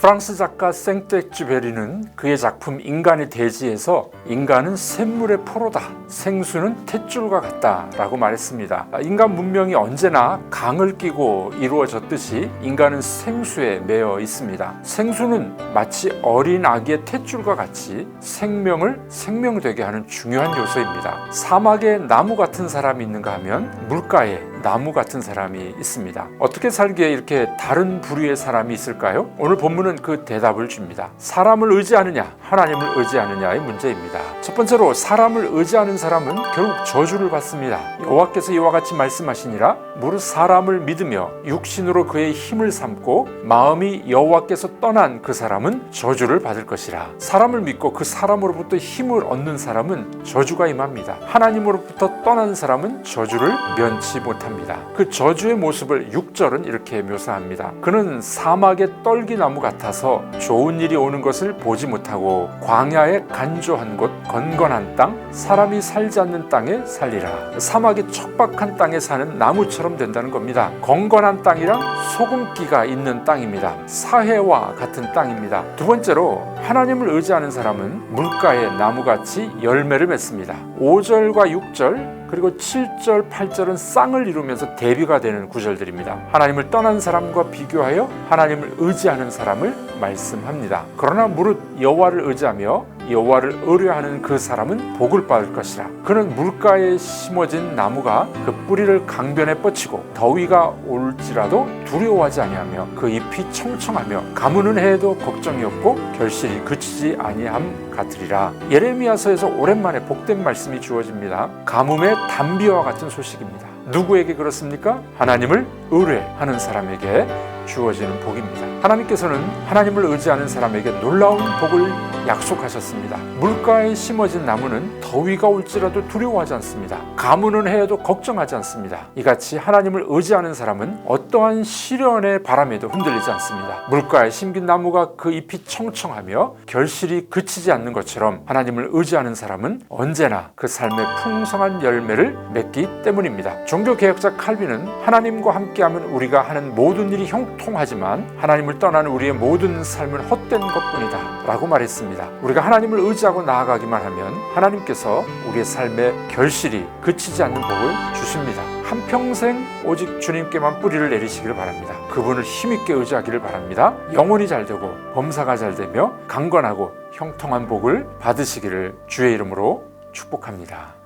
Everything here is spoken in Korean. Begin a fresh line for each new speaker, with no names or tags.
프랑스 작가 생떼쥐베리는 그의 작품 인간의 대지에서 인간은 샘물의 포로다, 생수는 탯줄과 같다 라고 말했습니다. 인간 문명이 언제나 강을 끼고 이루어졌듯이 인간은 생수에 매여 있습니다. 생수는 마치 어린 아기의 탯줄과 같이 생명을 생명되게 하는 중요한 요소입니다. 사막에 나무 같은 사람이 있는가 하면 물가에 나무 같은 사람이 있습니다. 어떻게 살기에 이렇게 다른 부류의 사람이 있을까요? 오늘 본문은 그 대답을 줍니다. 사람을 의지하느냐, 하나님을 의지하느냐의 문제입니다. 첫 번째로 사람을 의지하는 사람은 결국 저주를 받습니다. 여호와께서 이와 같이 말씀하시니라 무릇 사람을 믿으며 육신으로 그의 힘을 삼고 마음이 여호와께서 떠난 그 사람은 저주를 받을 것이라. 사람을 믿고 그 사람으로부터 힘을 얻는 사람은 저주가 임합니다. 하나님으로부터 떠난 사람은 저주를 면치 못합니다. 그 저주의 모습을 6절은 이렇게 묘사합니다. 그는 사막의 떨기나무 같아서 좋은 일이 오는 것을 보지 못하고 광야의 간조한 곳 건건한 땅 사람이 살지 않는 땅에 살리라. 사막의 척박한 땅에 사는 나무처럼 된다는 겁니다. 건건한 땅이랑 소금기가 있는 땅입니다. 사해와 같은 땅입니다. 두 번째로 하나님을 의지하는 사람은 물가의 나무같이 열매를 맺습니다. 5절과 6절 그리고 7절, 8절은 쌍을 이루면서 대비가 되는 구절들입니다. 하나님을 떠난 사람과 비교하여 하나님을 의지하는 사람을 말씀합니다. 그러나 무릇 여호와를 의지하며 여호와를 의뢰하는 그 사람은 복을 받을 것이라. 그는 물가에 심어진 나무가 그 뿌리를 강변에 뻗치고 더위가 올지라도 두려워하지 아니하며 그 잎이 청청하며 가무는 해에도 걱정이 없고 결실이 그치지 아니함 같으리라. 예레미야서에서 오랜만에 복된 말씀이 주어집니다. 가뭄의 단비와 같은 소식입니다. 누구에게 그렇습니까? 하나님을 의뢰하는 사람에게 주어지는 복입니다. 하나님께서는 하나님을 의지하는 사람에게 놀라운 복을 약속하셨습니다. 물가에 심어진 나무는 더위가 올지라도 두려워하지 않습니다. 가무는 해에도 걱정하지 않습니다. 이같이 하나님을 의지하는 사람은 어떠한 시련의 바람에도 흔들리지 않습니다. 물가에 심긴 나무가 그 잎이 청청하며 결실이 그치지 않는 것처럼 하나님을 의지하는 사람은 언제나 그 삶의 풍성한 열매를 맺기 때문입니다. 종교 개혁자 칼빈은 하나님과 함께하면 우리가 하는 모든 일이 형통하지만 하나님을 떠나는 우리의 모든 삶은 헛된 것뿐이다 라고 말했습 니다. 우리가 하나님을 의지하고 나아가기만 하면 하나님께서 우리의 삶의 결실이 그치지 않는 복을 주십니다. 한평생 오직 주님께만 뿌리를 내리시기를 바랍니다. 그분을 힘있게 의지하기를 바랍니다. 영혼이 잘 되고 범사가 잘 되며 강건하고 형통한 복을 받으시기를 주의 이름으로 축복합니다.